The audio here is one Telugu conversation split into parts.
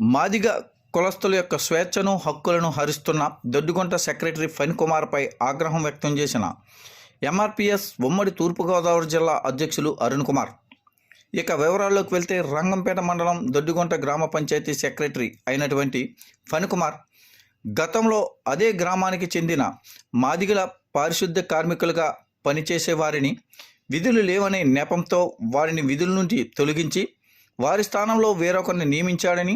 మాదిగ కులస్తుల యొక్క స్వేచ్ఛను హక్కులను హరిస్తున్న దొడ్డుగుంట సెక్రటరీ ఫణి కుమార్పై ఆగ్రహం వ్యక్తం చేసిన ఎంఆర్పిఎస్ ఉమ్మడి తూర్పుగోదావరి జిల్లా అధ్యక్షులు అరుణ్ కుమార్. ఇక వివరాల్లోకి వెళ్తే రంగంపేట మండలం దొడ్డుగుంట గ్రామ పంచాయతీ సెక్రటరీ అయినటువంటి ఫణికుమార్ గతంలో అదే గ్రామానికి చెందిన మాదిగల పారిశుద్ధ్య కార్మికులుగా పనిచేసే వారిని విధులు లేవనే నెపంతో వారిని విధుల నుండి తొలగించి వారి స్థానంలో వేరొకరిని నియమించాడని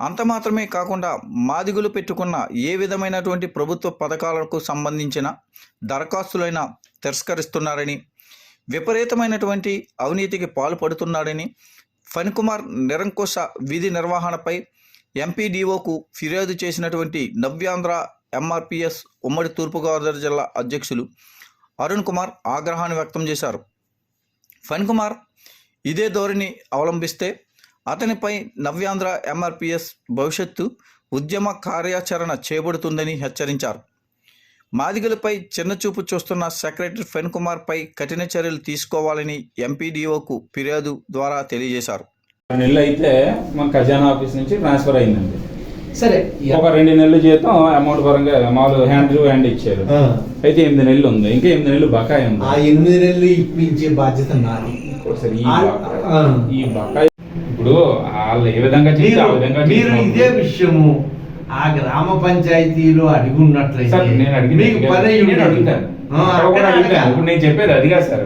అంత మాత్రమే కాకుండా మాదిగులు పెట్టుకున్న ఏ విధమైనటువంటి ప్రభుత్వ పథకాలకు సంబంధించిన దరఖాస్తులైనా తిరస్కరిస్తున్నారని విపరీతమైనటువంటి అవినీతికి పాల్పడుతున్నాడని ఫణికుమార్ నిరంకుశ విధి నిర్వహణపై ఎంపీడీఓకు ఫిర్యాదు చేసినటువంటి నవ్యాంధ్ర ఎంఆర్పిఎస్ ఉమ్మడి తూర్పుగోదావరి జిల్లా అధ్యక్షులు అరుణ్ కుమార్ ఆగ్రహాన్ని వ్యక్తం చేశారు. ఫణికుమార్ ఇదే ధోరణి అవలంబిస్తే అతనిపై నవ్యాంధ్ర ఎంఆర్పిఎస్ భవిష్యత్తు ఉద్యమ కార్యాచరణ చేపడుతుందని హెచ్చరించారు. మాదిగలపై చిన్నచూపు చూస్తున్న సెక్రటరీ ఫెన్ కుమార్పై కఠిన చర్యలు తీసుకోవాలని ఎంపీడీఓకు ఫిర్యాదు ద్వారా తెలియజేశారు. నెలలు అయితే మన ఖజానా ఆఫీస్ నుంచి ట్రాన్స్ఫర్ అయిందండి. సరే ఒక రెండు నెలలు జీతం అమౌంట్ పరంగా మామూలు హ్యాండ్ టు హ్యాండ్ ఇచ్చారు. అయితే ఎనిమిది నెలలు ఉంది ఇంకా ఎనిమిది నెలలు బకాయి ఉంది. ఆ ఎనిమిది నెలలు ఇప్పించే బాధ్యత నాది. ఈ బకాయి ఇప్పుడు వాళ్ళు ఏ విధంగా చేస్తే ఆ మీరు విధంగా మీరు చేసినప్పుడు- ఇదే విషయము ఆ గ్రామ పంచాయతీలో అడిగి ఉన్నట్లయితే నేను మీకు పని నేను. అడుగుతాను కూడా అడుగుతాను. ఇప్పుడు నేను చెప్పేది అది కాదు సార్.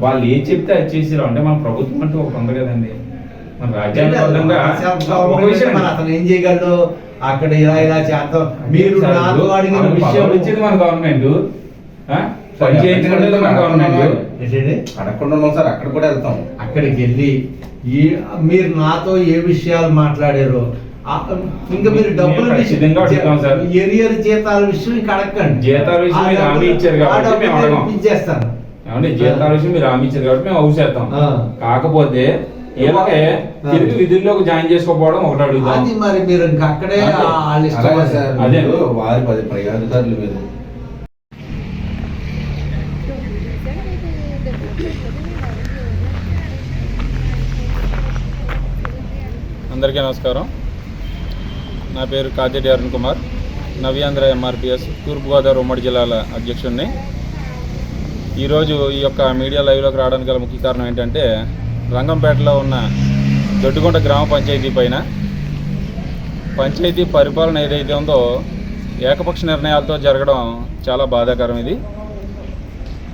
వాళ్ళు ఏం చెప్తే అది చేసిరు అంటే మన ప్రభుత్వం అంటూ ఒకటి ఉంది కదండి. మన ఒక మరి అతను ఏం చేయగలడు? అక్కడ ఇలా ఇలా చేద్దాం. మీరు నాతో అడిగిన విషయం పవర్ ఇచ్చేది మన గవర్నమెంట్? పని గవర్నమెంట్? అడగకుండా ఉన్నాం సార్ అక్కడ కూడా వెళ్తాం అక్కడికి వెళ్ళి ఈ మీరు నాతో ఏ విషయాలు మాట్లాడారో ఇంకా మీరు డబ్బులు. ఎరియర్ జీతాల విషయం ఇంకా అడగండి జీతాల విషయం. ఇప్పించేస్తాను ఏమంటే జీతాల విషయం మీరు హామీ ఇచ్చారు కాబట్టి మేము హౌస్ చేస్తాం. కాకపోతే ఆ. తిరిగి విధుల్లోకి జాయిన్ చేసుకోకపోవడం ఒకటి అడుగుతాం అది మరి మీరు ఇంకా అక్కడే అదే. వారి పది పై అధికారులు మీరు అందరికీ నమస్కారం. నా పేరు కాదేటి అరుణ్ కుమార్. నవ్యాంధ్ర ఎంఆర్పిఎస్ తూర్పుగోదావరి ఉమ్మడి జిల్లాల అధ్యక్షుడిని ఈరోజు ఈ యొక్క మీడియా లైవ్లోకి రావడానికి గల ముఖ్య కారణం ఏంటంటే రంగంపేటలో ఉన్న దొడ్డుగుంట గ్రామ పంచాయతీ పైన పంచాయతీ పరిపాలన ఏదైతే ఉందో ఏకపక్ష నిర్ణయాలతో జరగడం చాలా బాధాకరం ఇది.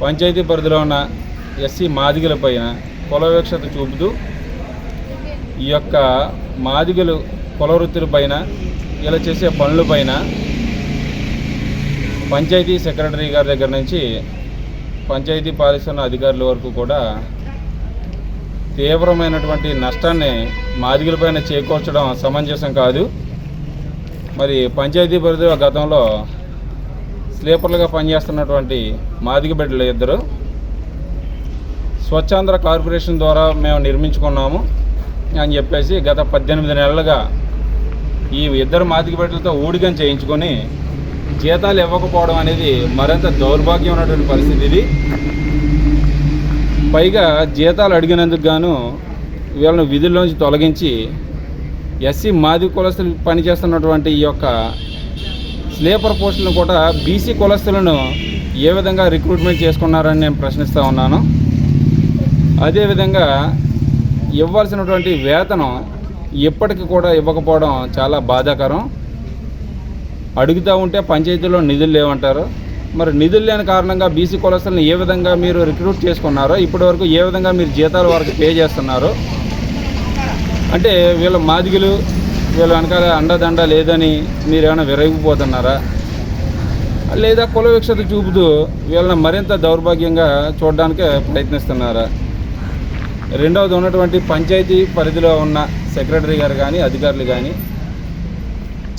పంచాయతీ పరిధిలో ఉన్న ఎస్సీ మాదిగల పైన కుల వివక్షత చూపుతూ ఈ యొక్క మాదిగలు కులవృత్తుల పైన ఇలా చేసే పనుల పైన పంచాయతీ సెక్రటరీ గారి దగ్గర నుంచి పంచాయతీ పాలిస్తున్న అధికారుల వరకు కూడా తీవ్రమైనటువంటి నష్టాన్ని మాదిగలపైన చేకూర్చడం సమంజసం కాదు. మరి పంచాయతీ పరిధిలో గతంలో స్లీపర్లుగా పనిచేస్తున్నటువంటి మాదిగ బిడ్డలు ఇద్దరు. స్వచ్ఛాంధ్ర కార్పొరేషన్ ద్వారా మేము నిర్మించుకున్నాము. అని చెప్పేసి గత పద్దెనిమిది నెలలుగా ఈ ఇద్దరు మాదిక బిడ్డలతో ఊడిగం చేయించుకొని జీతాలు ఇవ్వకపోవడం అనేది మరింత దౌర్భాగ్యం ఉన్నటువంటి పరిస్థితి ఇది. పైగా జీతాలు అడిగినందుకు గాను వీళ్ళని విధుల్లోంచి తొలగించి ఎస్సీ మాది కులస్తులు పనిచేస్తున్నటువంటి ఈ యొక్క స్లీపర్ పోస్టులను కూడా బీసీ కులస్తులను ఏ విధంగా రిక్రూట్మెంట్ చేసుకున్నారని నేను ప్రశ్నిస్తూ ఉన్నాను. అదేవిధంగా ఇవ్వాల్సినటువంటి వేతనం ఇప్పటికి కూడా ఇవ్వకపోవడం చాలా బాధాకరం. అడుగుతూ ఉంటే పంచాయతీలో నిధులు లేవంటారు. మరి నిధులు లేని కారణంగా బీసీ కులస్తులను ఏ విధంగా మీరు రిక్రూట్ చేసుకున్నారో ఇప్పటి వరకు ఏ విధంగా మీరు జీతాలు వారికి పే చేస్తున్నారు అంటే వీళ్ళ మాదిగులు వీళ్ళ వెనకాల అండదండ లేదని మీరు ఏమైనా విరగిపోతున్నారా లేదా కుల విక్షత చూపుతూ వీళ్ళని మరింత దౌర్భాగ్యంగా చూడడానికి ప్రయత్నిస్తున్నారా? రెండవది ఉన్నటువంటి పంచాయతీ పరిధిలో ఉన్న సెక్రటరీ గారు కానీ అధికారులు కానీ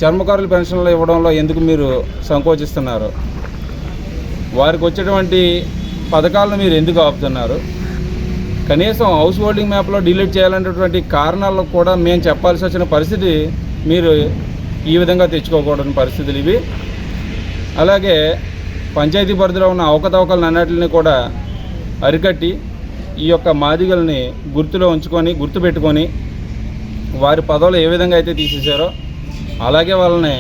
చర్మకారుల పెన్షన్లు ఇవ్వడంలో ఎందుకు మీరు సంకోచిస్తున్నారు? వారికి వచ్చేటువంటి పథకాలను మీరు ఎందుకు ఆపుతున్నారు? కనీసం హౌస్ హోల్డింగ్ మ్యాప్లో డిలీట్ చేయాలనేటువంటి కారణాలు కూడా మేము చెప్పాల్సి వచ్చిన పరిస్థితి మీరు ఈ విధంగా తెచ్చుకోకూడని పరిస్థితులు ఇవి. అలాగే పంచాయతీ పరిధిలో ఉన్న అవకతవకలను అన్నిటిని కూడా అరికట్టి ఈ యొక్క మాదిగల్ని గుర్తులో ఉంచుకొని గుర్తుపెట్టుకొని వారి పదవులు ఏ విధంగా అయితే తీసేశారో అలాగే వాళ్ళని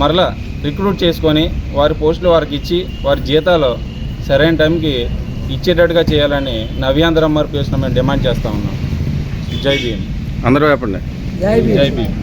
మరలా రిక్రూట్ చేసుకొని వారి పోస్టులు వారికి ఇచ్చి వారి జీతాలు సరైన టైంకి ఇచ్చేటట్టుగా చేయాలని నవ్యాంధ్ర ఎంఆర్పిఎస్ను మేము డిమాండ్ చేస్తూ ఉన్నాం. జై భీమ్. అందరూ చెప్పండి. జై భీమ్.